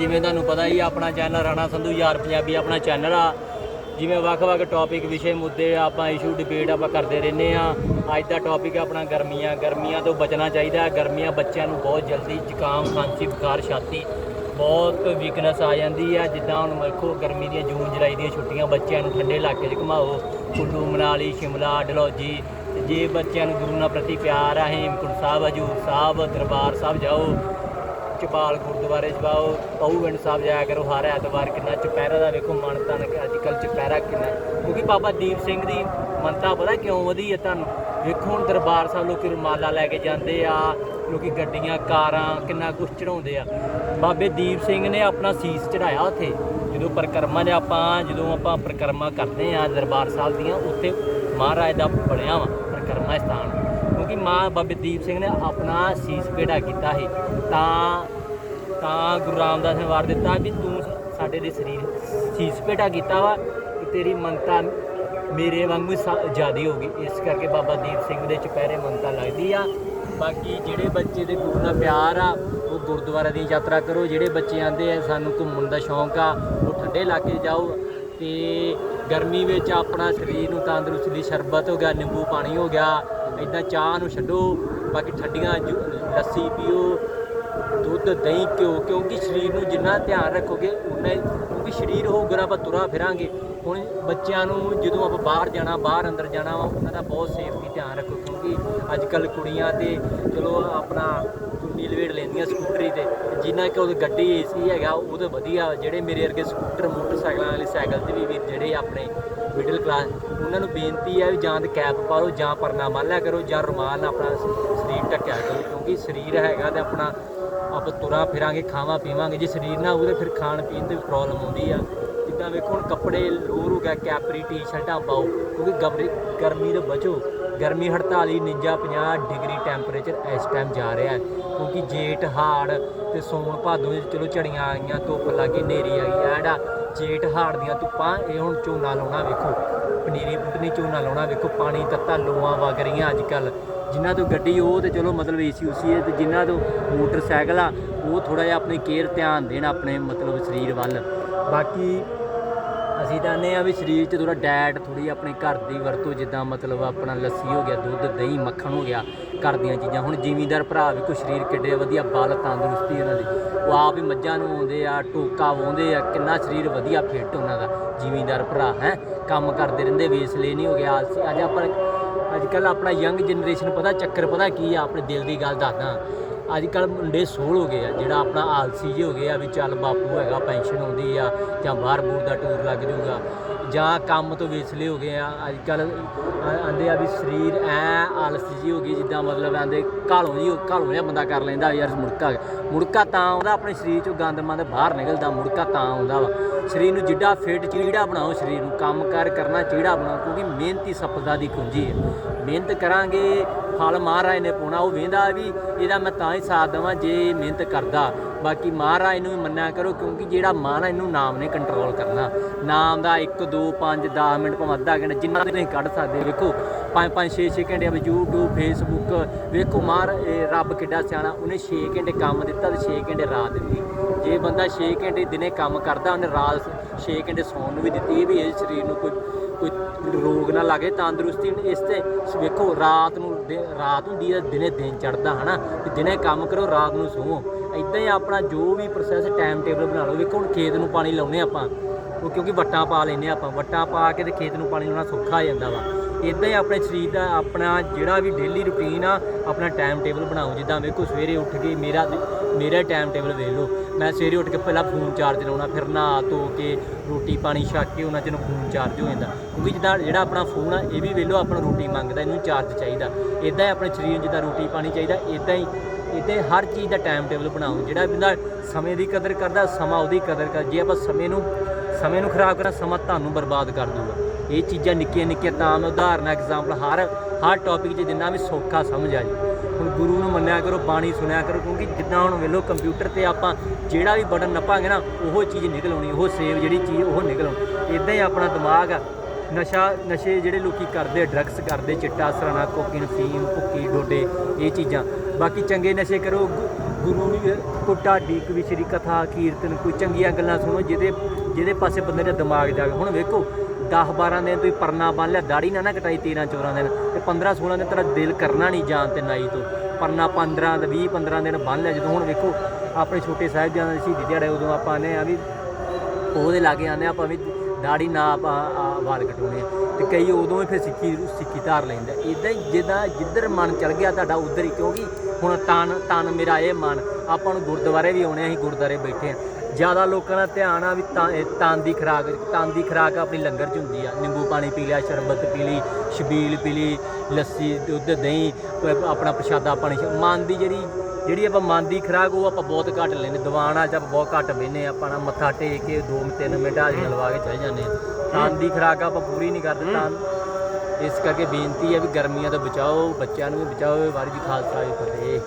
ਜਿਵੇਂ ਤੁਹਾਨੂੰ ਪਤਾ ਹੀ ਆਪਣਾ ਚੈਨਲ ਰਾਣਾ ਸੰਧੂ ਯਾਰ ਪੰਜਾਬੀ ਆਪਣਾ ਚੈਨਲ ਆ। ਜਿਵੇਂ ਵੱਖ-ਵੱਖ ਟੌਪਿਕ ਵਿਸ਼ੇ, ਮੁੱਦੇ ਆਪਾਂ ਇਸ਼ੂ ਡਿਬੇਟ ਆਪਾਂ ਕਰਦੇ ਰਹਿੰਦੇ ਆ। ਅੱਜ ਦਾ ਟੌਪਿਕ ਹੈ ਆਪਣਾ ਗਰਮੀਆਂ। ਗਰਮੀਆਂ ਤੋਂ ਬਚਣਾ ਚਾਹੀਦਾ ਹੈ। ਗਰਮੀਆਂ ਬੱਚਿਆਂ ਨੂੰ ਬਹੁਤ ਜਲਦੀ ਜ਼ੁਕਾਮ, ਖਾਂਸੀ, ਬੁਖਾਰ, ਛਾਤੀ ਬਹੁਤ ਵੀਕਨੈਸ ਆ ਜਾਂਦੀ ਆ। ਜਿੱਦਾਂ ਹੁਣ ਵੇਖੋ, ਗਰਮੀ ਦੀਆਂ ਜੂਨ, ਜੁਲਾਈ ਦੀਆਂ ਛੁੱਟੀਆਂ, ਬੱਚਿਆਂ ਨੂੰ ਠੰਡੇ ਇਲਾਕੇ 'ਚ ਘੁਮਾਓ। ਕੁੱਲੂ ਮਨਾਲੀ ਸ਼ਿਮਲਾ, ਡਲਹੌਜੀ। ਤੇ ਜੇ ਬੱਚਿਆਂ ਨੂੰ ਗੁਰੂ ਨਾਲ ਪ੍ਰਤੀ ਪਿਆਰ ਆ, ਹੇਮਕੁੰਟ ਸਾਹਿਬ ਹਜੂਰ ਸਾਹਿਬ, ਦਰਬਾਰ ਸਾਹਿਬ ਜਾਓ। ਚਪਾਲ ਗੁਰਦੁਆਰੇ ਜਾਓ ਪਿੰਡ ਸਾਹਿਬ ਜਾਇਆ ਕਰੋ, ਹਰ ਐਤਵਾਰ ਕਿੰਨਾ ਚੁਪਹਿਰਾ ਦਾ ਵੇਖੋ, ਮਨ ਤਨ ਅੱਜ ਕੱਲ ਚੁਪਹਿਰਾ ਕਿੰਨਾ। ਕਿਉਂਕਿ ਬਾਬਾ ਦੀਪ ਸਿੰਘ ਦੀ ਮੰਨਤਾ ਪਤਾ ਕਿਉਂ ਵਧੀ ਹੈ ਤੁਹਾਨੂੰ? ਵੇਖੋ ਹੁਣ ਦਰਬਾਰ ਸਾਹਿਬ ਲੋਕੀ ਰੁਮਾਲਾ ਲੈ ਕੇ ਜਾਂਦੇ ਆ, ਲੋਕੀ ਗੱਡੀਆਂ, ਕਾਰਾਂ, ਕਿੰਨਾ ਕੁਝ ਚੜਾਉਂਦੇ ਆ। ਬਾਬੇ ਦੀਪ ਸਿੰਘ ਨੇ ਆਪਣਾ ਸੀਸ ਚੜਾਇਆ ਉੱਥੇ। ਜਦੋਂ ਪਰਿਕਰਮਾ ਦੇ ਆਪਾਂ, ਜਦੋਂ ਆਪਾਂ ਪਰਿਕਰਮਾ ਕਰਦੇ ਆ ਦਰਬਾਰ ਸਾਹਿਬ ਦੀਆਂ ਉੱਤੇ ਮਹਾਰਾਜ ਦਾ ਬਣਿਆ ਵਾ ਪਰਿਕਰਮਾ ਸਥਾਨ। ਕਿਉਂਕਿ ਮਾਂ ਬਾਬੇ ਦੀਪ ਸਿੰਘ ਨੇ ਆਪਣਾ ਸੀਸ ਭੇਟਾ ਕੀਤਾ ਸੀ। ਤਾਂ ਤਾਂ ਗੁਰੂ ਰਾਮਦਾਸ ਨੇ ਵਾਰ ਦਿੱਤਾ ਵੀ ਤੂੰ ਸਾਡੇ ਦੇ ਸਰੀਰ ਸੀਸ ਭੇਟਾ ਕੀਤਾ ਵਾ ਤੇਰੀ ਮੰਨਤਾ ਮੇਰੇ ਵਾਂਗੂ ਜਿਆਦੀ ਗਈ। ਇਸ ਕਰਕੇ ਬਾਬਾ ਦੀਪ ਸਿੰਘ ਦੇ ਚੁਪਹਿਰੇ ਮੰਨਤਾ ਲੱਗਦੀ ਆ। ਬਾਕੀ ਜਿਹੜੇ ਬੱਚੇ ਦੇ ਗੁਰੂ ਦਾ ਪਿਆਰ ਆ, ਉਹ ਗੁਰਦੁਆਰਾ ਦੀ ਯਾਤਰਾ ਕਰੋ। ਜਿਹੜੇ ਬੱਚੇ ਆਂਦੇ ਆ, ਸਾਨੂੰ ਘੁੰਮਣ ਦਾ ਸ਼ੌਂਕ ਆ, ਉਹ ਠੰਡੇ ਇਲਾਕੇ ਜਾਓ। ਤੇ ਗਰਮੀ ਵਿੱਚ ਆਪਣਾ ਸਰੀਰ ਨੂੰ ਤੰਦਰੁਸਤੀ ਲਈ ਸ਼ਰਬਤ ਹੋ ਗਿਆ, ਨਿੰਬੂ ਪਾਣੀ ਹੋ ਗਿਆ ਇਦਾਂ ਚਾਹ ਨੂੰ ਛੱਡੋ, ਬਾਕੀ ਠੰਡੀਆਂ ਜੂ- ਲੱਸੀ ਪੀਓ, ਦੁੱਧ, ਦਹੀਂ ਘਿਓ, ਕਿਉਂਕਿ ਸਰੀਰ ਨੂੰ ਜਿੰਨਾ ਧਿਆਨ ਰੱਖੋਗੇ, ਉਨਾ ਹੀ- ਕਿਉਂਕਿ ਸਰੀਰ ਹੋਊਗਾ ਆਪਾਂ ਤੁਰਾ ਫਿਰਾਂਗੇ। ਹੁਣ ਬੱਚਿਆਂ ਨੂੰ ਜਦੋਂ ਆਪਾਂ ਬਾਹਰ ਜਾਣਾ, ਬਾਹਰ ਅੰਦਰ ਜਾਣਾ ਵਾ, ਉਹਨਾਂ ਦਾ ਬਹੁਤ ਸੇਫਟੀ ਧਿਆਨ ਰੱਖੋ ਕਿਉਂਕਿ ਅੱਜ ਕੱਲ ਕੁੜੀਆਂ ਤੇ ਚਲੋ ਆਪਣਾ ਚੁੰਨੀ ਲਵੇੜ ਲੈਂਦੀਆਂ ਸਕੂਟਰੀ ਤੇ। ਜਿੰਨਾ ਕਿ ਕੋਲ ਗੱਡੀ ਏਸੀ ਹੈਗਾ, ਉਹ ਤਾਂ ਵਧੀਆ। ਜਿਹੜੇ ਮੇਰੇ ਵਰਗੇ ਸਕੂਟਰ, ਮੋਟਰਸਾਈਕਲਾਂ ਵਾਲੇ ਸਾਈਕਲ ਤੇ ਵੀ ਵੀਰ, ਜਿਹੜੇ ਆਪਣੇ ਮਿਡਲ ਕਲਾਸ ਉਹਨਾਂ ਨੂੰ ਬੇਨਤੀ ਹੈ ਵੀ ਜਾਂ ਤਾਂ ਕੈਪ ਪਾ ਲਓ ਜਾਂ ਪਰਨਾ ਬੰਨ੍ਹ ਲਿਆ ਕਰੋ, ਜਾਂ ਰੁਮਾਲ ਨਾਲ ਆਪਣਾ ਸਰੀਰ ਢੱਕਿਆ ਕਰੋ। ਕਿਉਂਕਿ ਸਰੀਰ ਹੈਗਾ ਤੇ ਆਪਣਾ, ਆਪਾਂ ਤੁਰਾਂ ਫਿਰਾਂਗੇ, ਖਾਵਾਂ ਪੀਵਾਂਗੇ। ਜੇ ਸਰੀਰ ਨਾ ਹੋਵੇ ਤੇ ਫਿਰ ਖਾਣ ਪੀਣ ਤੇ ਵੀ ਪ੍ਰੋਬਲਮ ਆਉਂਦੀ ਆ। ਜਿੱਦਾਂ ਵੇਖੋ ਹੁਣ ਕੱਪੜੇ ਲੋਰ ਹੋ ਗਿਆ ਕੈਪਰੀ, ਟੀ-ਸ਼ਰਟਾਂ ਪਾਓ, ਕਿਉਂਕਿ ਗਰਮੀ ਗਰਮੀ ਤੋਂ ਬਚੋ। ਗਰਮੀ 48 49 50 ਡਿਗਰੀ ਟੈਂਪਰੇਚਰ ਇਸ ਟਾਈਮ ਜਾ ਰਿਹਾ ਹੈ। ਕਿਉਂਕਿ ਜੇਠ, ਹਾੜ ਤੇ ਸੌਣ ਭਾਦੋਂ ਵਿੱਚ ਚਲੋ ਝੜੀਆਂ ਆ ਗਈਆਂ, ਧੁੱਪ ਲੱਗੀ ਹਨੇਰੀ ਆ ਗਈ ਆ ਜੇਠ, ਹਾੜ ਦੀਆਂ ਧੁੱਪਾਂ, ਇਹ ਹੁਣ ਝੋਨਾ ਲਾਉਣਾ ਵੇਖੋ। ਪਨੀਰੀ ਪੁੱਟਣੀ ਝੋਨਾ ਲਾਉਣਾ ਵੇਖੋ, ਪਾਣੀ ਤੱਤਾ ਲੋਆਂ ਵਗ ਰਹੀਆਂ ਅੱਜ ਕੱਲ ਜਿਨ੍ਹਾਂ ਤੋਂ ਗੱਡੀ, ਉਹ ਤੇ ਚਲੋ ਮਤਲਬ ਏਸੀ ਉਸੀ ਹੈ ਤੇ ਜਿਨ੍ਹਾਂ ਤੋਂ ਮੋਟਰਸਾਈਕਲ ਆ, ਉਹ ਥੋੜਾ ਜਿਹਾ ਆਪਣੀ ਕੇਅਰ ਧਿਆਨ ਦੇਣ ਆਪਣੇ ਮਤਲਬ ਸਰੀਰ ਵੱਲ। ਬਾਕੀ ਅਸੀਂ ਚਾਹੁੰਦੇ ਆ ਵੀ ਸਰੀਰ 'ਚ ਥੋੜਾ ਡੈਟ ਥੋੜੀ ਆਪਣੇ ਘਰ ਦੀ ਵਰਤੋਂ, ਜਿੱਦਾਂ ਮਤਲਬ ਆਪਣਾ ਲੱਸੀ ਹੋ ਗਿਆ, ਦੁੱਧ, ਦਹੀਂ, ਮੱਖਣ ਹੋ ਗਿਆ, ਘਰ ਦੀਆਂ ਚੀਜ਼ਾਂ। ਹੁਣ ਜ਼ਿਮੀਂਦਾਰ ਭਰਾ ਵੀ ਕੋਈ ਸਰੀਰ ਕਿੱਡੇ ਵਧੀਆ, ਬਲ ਤੰਦਰੁਸਤੀ ਉਹਨਾਂ ਦੀ। ਉਹ ਆਪ ਹੀ ਮੱਝਾਂ ਨੂੰ ਆਉਂਦੇ ਆ, ਟੋਕਾ ਵਾਉਂਦੇ ਆ, ਕਿੰਨਾ ਸਰੀਰ ਵਧੀਆ ਫਿੱਟ ਉਹਨਾਂ ਦਾ, ਜ਼ਿਮੀਂਦਾਰ ਭਰਾ, ਹੈ? ਕੰਮ ਕਰਦੇ ਰਹਿੰਦੇ, ਵੇਸਲੇ ਨਹੀਂ ਹੋ ਗਿਆ ਆਲਸੀ। ਅੱਜ ਆਪਾਂ, ਅੱਜ ਕੱਲ ਆਪਣਾ ਯੰਗ ਜਨਰੇਸ਼ਨ ਪਤਾ ਚੱਕਰ, ਪਤਾ ਕੀ ਆ? ਆਪਣੇ ਦਿਲ ਦੀ ਗੱਲ ਦੱਸਦਾ। ਅੱਜ ਕੱਲ ਮੁੰਡੇ ਸੋਲ ਹੋ ਗਏ ਆ, ਜਿਹੜਾ ਆਪਣਾ ਆਲਸੀ ਜਿਹੇ ਹੋ ਗਏ ਆ ਵੀ ਚੱਲ ਬਾਪੂ ਹੈਗਾ, ਪੈਨਸ਼ਨ ਆਉਂਦੀ ਆ ਜਾਂ ਬਾਹਰ ਬੂਰ ਦਾ ਟੂਰ ਲੱਗ ਜਾਊਗਾ ਜਾਂ ਕੰਮ ਤੋਂ ਵਿਸਲੇ ਹੋ ਗਏ ਆ ਅੱਜ ਕੱਲ ਆਂਦੇ ਆ ਵੀ ਸਰੀਰ ਐ ਆਲਸੀ ਜਿਹੀ ਹੋ ਗਈ, ਜਿੱਦਾਂ ਮਤਲਬ ਆਂਦੇ ਘਾਲੋਂ ਜੀ ਘਾਲੋਂ ਜਿਹਾ ਬੰਦਾ ਕਰ ਲੈਂਦਾ ਯਾਰ ਮੁੜਕਾ ਮੁੜਕਾ ਤਾਂ ਆਉਂਦਾ ਆਪਣੇ ਸਰੀਰ ਚੋਂ ਗੰਦ ਮੰਦ ਬਾਹਰ ਨਿਕਲਦਾ, ਮੁੜਕਾ ਤਾਂ ਆਉਂਦਾ ਵਾ। ਸਰੀਰ ਨੂੰ ਜਿੱਡਾ ਫਿੱਟ ਚੀੜਾ ਬਣਾਓ ਸਰੀਰ ਨੂੰ, ਕੰਮ ਕਾਰ ਕਰਨਾ ਚੀੜਾ ਬਣਾਓ, ਕਿਉਂਕਿ ਮਿਹਨਤੀ ਸਫਲਤਾ ਦੀ ਕੁੰਜੀ ਹੈ ਮਿਹਨਤ ਕਰਾਂਗੇ, ਫਲ ਮਹਾਰਾਜ ਨੇ ਪਾਉਣਾ, ਉਹ ਵੇਂਦਾ ਵੀ ਇਹਦਾ ਮੈਂ ਤਾਂ ਹੀ ਸਾਥ ਦੇਵਾਂ ਜੇ ਮਿਹਨਤ ਕਰਦਾ। ਬਾਕੀ ਮਹਾਰਾਜ ਨੂੰ ਵੀ ਮੰਨਿਆ ਕਰੋ, ਕਿਉਂਕਿ ਜਿਹੜਾ ਮਨ ਆ ਇਹਨੂੰ ਨਾਮ ਨੇ ਕੰਟਰੋਲ ਕਰਨਾ। ਨਾਮ ਦਾ 1 2 5 10 ਮਿੰਟ ਭਾਵੇਂ ਅੱਧਾ ਘੰਟਾ ਜਿੰਨਾ ਤੁਸੀਂ ਕੱਢ ਸਕਦੇ ਵੇਖੋ। 5 5 6 6 ਘੰਟੇ ਵਿੱਚ YouTube, Facebook, ਵੇਖੋ ਮਾਰ ਰੱਬ ਕਿੱਡਾ ਸਿਆਣਾ, ਉਹਨੇ 6 ਘੰਟੇ ਕੰਮ ਦਿੱਤਾ ਤੇ 6 ਘੰਟੇ ਰਾਤ ਦਿੱਤੀ। ਜੇ ਬੰਦਾ 6 ਘੰਟੇ ਦਿਨੇ ਕੰਮ ਕਰਦਾ, ਉਹਨੇ ਰਾਤ 6 ਘੰਟੇ ਸੌਣ ਨੂੰ ਵੀ ਦਿੱਤੀ, ਇਹ ਵੀ ਇਹ ਸਰੀਰ ਨੂੰ ਕੋਈ ਕੋਈ ਰੋਗ ਨਾ ਲੱਗੇ, ਤੰਦਰੁਸਤੀ ਇਸ ਤੇ ਵੇਖੋ, ਰਾਤ ਨੂੰ ਦਿ- ਰਾਤ ਹੁੰਦੀ ਹੈ, ਦਿਨੇ ਦਿਨ ਚੜਦਾ ਹਨਾ? ਕਿ ਦਿਨੇ ਕੰਮ ਕਰੋ, ਰਾਤ ਨੂੰ ਸੋਵੋ ਇਦਾਂ ਹੀ ਆਪਣਾ ਜੋ ਵੀ ਪ੍ਰੋਸੈਸ ਟਾਈਮ ਟੇਬਲ ਬਣਾ ਲਓ ਵੇਖੋ ਹੁਣ ਖੇਤ ਨੂੰ ਪਾਣੀ ਲਾਉਨੇ ਆਪਾਂ, ਉਹ ਕਿਉਂਕਿ ਵੱਟਾਂ ਪਾ ਲੈਨੇ ਆਪਾਂ, ਵੱਟਾਂ ਪਾ ਕੇ ਤੇ ਖੇਤ ਨੂੰ ਪਾਣੀ ਲਾਉਣਾ ਸੌਖਾ ਹੋ ਜਾਂਦਾ ਵਾ। ਇਦਾਂ ਹੀ ਆਪਣੇ ਸਰੀਰ ਦਾ ਆਪਣਾ ਜਿਹੜਾ ਵੀ ਡੇਲੀ ਰੁਟੀਨ ਆ, ਆਪਣਾ ਟਾਈਮ ਟੇਬਲ ਬਣਾਓ, ਜਿੱਦਾਂ ਵੇਖੋ ਸਵੇਰੇ ਉੱਠ ਕੇ ਮੇਰਾ ਮੇਰਾ ਟਾਈਮ ਟੇਬਲ ਵੇਖ ਲਓ। ਮੈਂ ਸਵੇਰੇ ਉੱਠ ਕੇ ਪਹਿਲਾਂ ਫੋਨ ਚਾਰਜ ਲਾਉਣਾ, ਫਿਰ ਨਹਾ ਧੋ ਕੇ ਰੋਟੀ ਪਾਣੀ ਛਕ ਕੇ ਉਹਨਾਂ ਚ ਨੂੰ ਫੋਨ ਚਾਰਜ ਹੋ ਜਾਂਦਾ। ਕਿਉਂਕਿ ਜਿੱਦਾਂ ਜਿਹੜਾ ਆਪਣਾ ਫੋਨ ਆ, ਇਹ ਵੀ ਵੇਖ ਲਓ, ਆਪਣਾ ਰੋਟੀ ਮੰਗਦਾ, ਇਹਨੂੰ ਚਾਰਜ ਚਾਹੀਦਾ। ਇਦਾਂ ਹੀ ਆਪਣੇ ਸਰੀਰ ਨੂੰ ਜਿੱਦਾਂ ਰੋਟੀ ਪਾਣੀ ਚਾਹੀਦਾ ਇਦਾਂ ਹੀ ਇਦਾਂ ਹਰ ਚੀਜ਼ ਦਾ ਟਾਈਮ ਟੇਬਲ ਬਣਾਓ। ਜਿਹੜਾ ਬੰਦਾ ਸਮੇਂ ਦੀ ਕਦਰ ਕਰਦਾ, ਸਮਾਂ ਉਹਦੀ ਕਦਰ ਕਰ। ਜੇ ਆਪਾਂ ਸਮੇਂ ਨੂੰ ਸਮੇਂ ਨੂੰ ਖਰਾਬ ਕਰਾਂ, ਸਮਾਂ ਤੁਹਾਨੂੰ ਬਰਬਾਦ ਕਰ ਦੂਗਾ। ਇਹ ਚੀਜ਼ਾਂ ਨਿੱਕੀਆਂ ਨਿੱਕੀਆਂ ਤਾਂ ਮੈਂ ਉਦਾਹਰਨਾਂ ਐਗਜ਼ਾਮਪਲ ਹਰ ਹਰ ਟੌਪਿਕ 'ਚ ਜਿੰਨਾ ਵੀ ਸੌਖਾ ਸਮਝ ਆ ਜੀ। ਹੁਣ ਗੁਰੂ ਨੂੰ ਮੰਨਿਆ ਕਰੋ, ਬਾਣੀ ਸੁਣਿਆ ਕਰੋ, ਕਿਉਂਕਿ ਜਿੱਦਾਂ ਹੁਣ ਵੇਲੋ ਕੰਪਿਊਟਰ ਤੇ ਆਪਾਂ ਜਿਹੜਾ ਵੀ ਬਟਨ ਨੱਪਾਂਗੇ ਨਾ, ਉਹ ਚੀਜ਼ ਨਿਕਲ ਆਉਣੀ, ਉਹ ਸੇਵ ਜਿਹੜੀ ਚੀਜ਼, ਉਹ ਨਿਕਲ ਆਉਣੀ। ਇਦਾਂ ਹੀ ਆਪਣਾ ਦਿਮਾਗ ਆ। ਨਸ਼ਾ, ਨਸ਼ੇ ਜਿਹੜੇ ਲੋਕੀ ਕਰਦੇ ਡਰੱਗਸ ਕਰਦੇ, ਚਿੱਟਾ, ਸਰਾਣਾ ਕੋਕੀਨ ਫੀਮ ਭੁੱਕੀ, ਡੋਡੇ, ਇਹ ਚੀਜ਼ਾਂ। ਬਾਕੀ ਚੰਗੇ ਨਸ਼ੇ ਕਰੋ। ਗੁ- ਗੁਰੂ ਨਹੀਂ ਕੋਈ ਢਾਡੀ, ਕੋਈ ਸ਼੍ਰੀ ਕਥਾ, ਕੀਰਤਨ, ਕੋਈ ਚੰਗੀਆਂ ਗੱਲਾਂ ਸੁਣੋ, ਜਿਹਦੇ ਜਿਹਦੇ ਪਾਸੇ ਬੰਦੇ ਦਾ ਦਿਮਾਗ ਜਾਵੇ। ਹੁਣ ਵੇਖੋ 10 12 ਦਿਨ ਤੁਸੀਂ ਪਰਨਾ ਬੰਨ ਲਿਆ ਦਾੜੀ ਨਾ ਨਾ ਕਟਾਈ 13 14 ਦਿਨ। ਤੇ 15 16 ਦਿਨ ਤੇਰਾ ਦਿਲ ਕਰਨਾ ਨਹੀਂ ਜਾਣ ਤੇ ਨਾਈ ਤੋਂ। ਪਰਨਾ 15 ਤੇ 20 15 ਦਿਨ ਬੰਨ ਲਿਆ। ਜਦੋਂ ਹੁਣ ਵੇਖੋ, ਆਪਣੇ ਛੋਟੇ ਸਾਹਿਬਜ਼ਾਦੇ ਦੇ ਸ਼ਹੀਦੀ ਦਿਹਾੜੇ, ਉਦੋਂ ਆਪਾਂ ਨੇ ਆ ਵੀ ਉਹਦੇ ਲਾਗੇ ਆਨੇ ਆਪਾਂ ਵੀ ਦਾੜੀ ਨਾ ਆਪਾਂ ਆ ਵਾਲ ਕਟਾਉਣੇ ਆ। ਤੇ ਕਈ ਉਦੋਂ ਹੀ ਫਿਰ ਸਿੱਖੀ ਸਿੱਖੀ ਧਾਰ ਲੈਂਦਾ ਇਦਾਂ ਹੀ ਜਿੱਦਾਂ ਜਿੱਧਰ ਮਨ ਚਲ ਗਿਆ ਤੁਹਾਡਾ ਉਧਰ ਹੀ। ਕਿਉਂਕਿ ਹੁਣ ਤਨ ਤਨ ਮੇਰਾ ਇਹ ਮਨ ਆਪਾਂ ਨੂੰ ਗੁਰਦੁਆਰੇ ਵੀ ਆਉਣੇ ਆ, ਅਸੀਂ ਗੁਰਦੁਆਰੇ ਬੈਠੇ ਆ। ਜ਼ਿਆਦਾ ਲੋਕਾਂ ਦਾ ਧਿਆਨ ਆ ਵੀ ਤਾਂ- ਇਹ ਦੀ ਖਰਾਕ ਤਨ ਦੀ ਖਰਾਕ ਆਪਣੀ ਲੰਗਰ ਚ ਹੁੰਦੀ ਆ। ਨਿੰਬੂ ਪਾਣੀ ਪੀ ਲਿਆ ਸ਼ਰਬਤ ਪੀ ਲਈ ਛਬੀਲ ਪੀ ਲਈ ਲੱਸੀ ਦੁੱਧ ਦਹੀਂ ਆਪਣਾ ਪ੍ਰਸ਼ਾਦਾ ਪਾਣੀ ਮਨ ਦੀ ਜਿਹੜੀ ਜਿਹੜੀ ਆਪਾਂ ਮਨ ਦੀ ਖਰਾਕ, ਉਹ ਆਪਾਂ ਬਹੁਤ ਘੱਟ ਲੈਂਦੇ। ਦੀਵਾਨਾਂ 'ਚ ਆਪਾਂ ਬਹੁਤ ਘੱਟ ਬਹਿੰਦੇ ਆ ਆਪਣਾ ਮੱਥਾ ਟੇਕ ਕੇ 2-3 ਮਿੰਟ ਹਾਜ਼ਰੀਆਂ ਲਵਾ ਕੇ ਚਲੇ ਜਾਂਦੇ ਹਾਂ। ਤਨ ਦੀ ਖਰਾਕ ਆਪਾਂ ਪੂਰੀ ਨਹੀਂ ਕਰਦੇ ਤਾਂ ਇਸ ਕਰਕੇ ਬੇਨਤੀ ਹੈ ਵੀ ਗਰਮੀਆਂ ਤੋਂ ਬਚਾਓ, ਬੱਚਿਆਂ ਨੂੰ ਵੀ ਬਚਾਓ, ਵਾਹਿਗੁਰੂ ਜੀ ਖਾਲਸਾ ਜੀ ਫਤਿਹ।